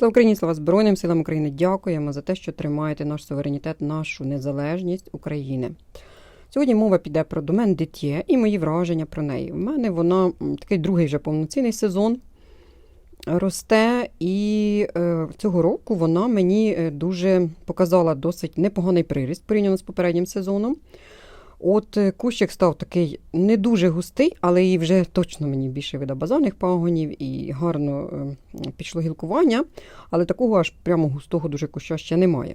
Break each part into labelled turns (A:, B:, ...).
A: Слава Україні, слава Збройним силам України. Дякуємо за те, що тримаєте наш суверенітет, нашу незалежність України. Сьогодні мова піде про домен Дитє і мої враження про неї. У мене вона такий другий вже повноцінний сезон росте, і е, цього року вона мені е, дуже показала досить непоганий приріст порівняно з попереднім сезоном. От е, кущик став такий не дуже густий, але і вже точно мені більше вида базальних пагонів і гарно е, пішло гілкування, але такого аж прямо густого дуже куща ще немає.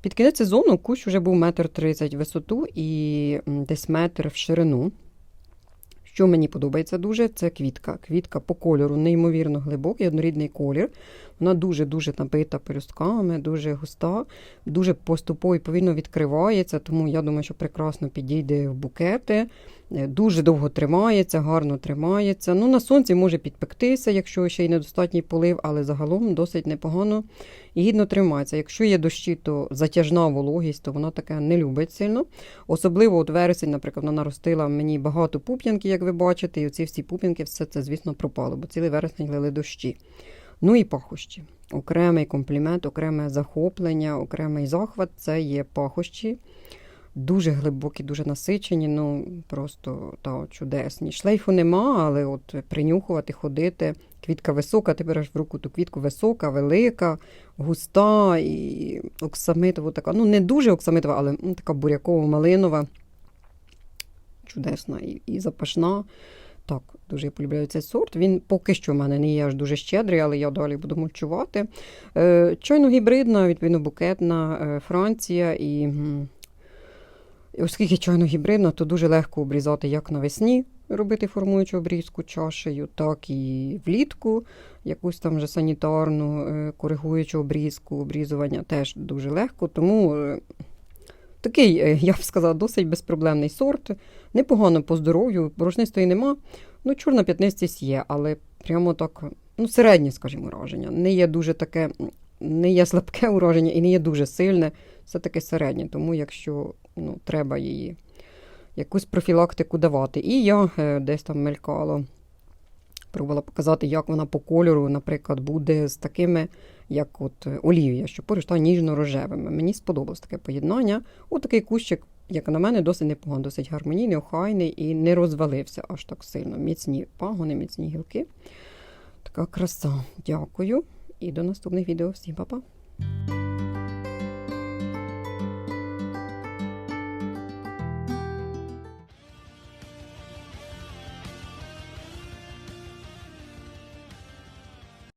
A: Під кінець сезону кущ вже був метр тридцять висоту і десь метр в ширину. Що мені подобається дуже, це квітка. Квітка по кольору неймовірно глибокий, однорідний колір. Вона дуже-дуже набита пелюстками, дуже густа, дуже поступово і повільно відкривається, тому я думаю, що прекрасно підійде в букети. Е, Дуже довго тримається, гарно тримається. Ну, на сонці може підпектися, якщо ще й недостатній полив, але загалом досить непогано і гідно тримається. Якщо є дощі, то затяжна вологість, то вона таке не любить сильно. Особливо от вересень, наприклад, вона наростила мені багато пуп'янки, як ви бачите, і оці всі пуп'янки, все це, звісно, пропало, бо цілий вересень лили дощі. Ну і пахощі. Окремий комплімент, окреме захоплення, окремий захват це є пахощі. Дуже глибокі, дуже насичені, ну просто та, чудесні. Шлейфу нема, але от принюхувати, ходити. Квітка висока, ти береш в руку ту квітку висока, велика, густа і оксамитова така. Ну, не дуже оксамитова, але ну, така буряково-малинова. Чудесна і, і запашна. Так, дуже я полюбляю цей сорт. Він поки що в мене не є аж дуже щедрий, але я далі буду мульчувати. Е, чайно гібридна, відповідно, букетна е, Франція і. Оскільки чайно гібридна, то дуже легко обрізати як навесні, робити формуючу обрізку чашею, так і влітку, якусь там вже санітарну е, коригуючу обрізку, обрізування теж дуже легко. Тому е, такий, е, я б сказала, досить безпроблемний сорт. Непогано по здоров'ю, борошнистої нема. Ну, чорна п'ятнистість є, але прямо так, ну, середнє, скажімо, ураження. Не є дуже таке, не є слабке ураження і не є дуже сильне, все таки середнє. Тому якщо ну, треба її якусь профілактику давати. І я е, десь там мелькало, пробувала показати, як вона по кольору, наприклад, буде з такими, як от е, олів'я, що поруч та ніжно-рожевими. Мені сподобалось таке поєднання. От такий кущик, як на мене, досить непоганий, досить гармонійний, охайний і не розвалився аж так сильно. Міцні пагони, міцні гілки. Така краса. Дякую. І до наступних відео. Всім па-па.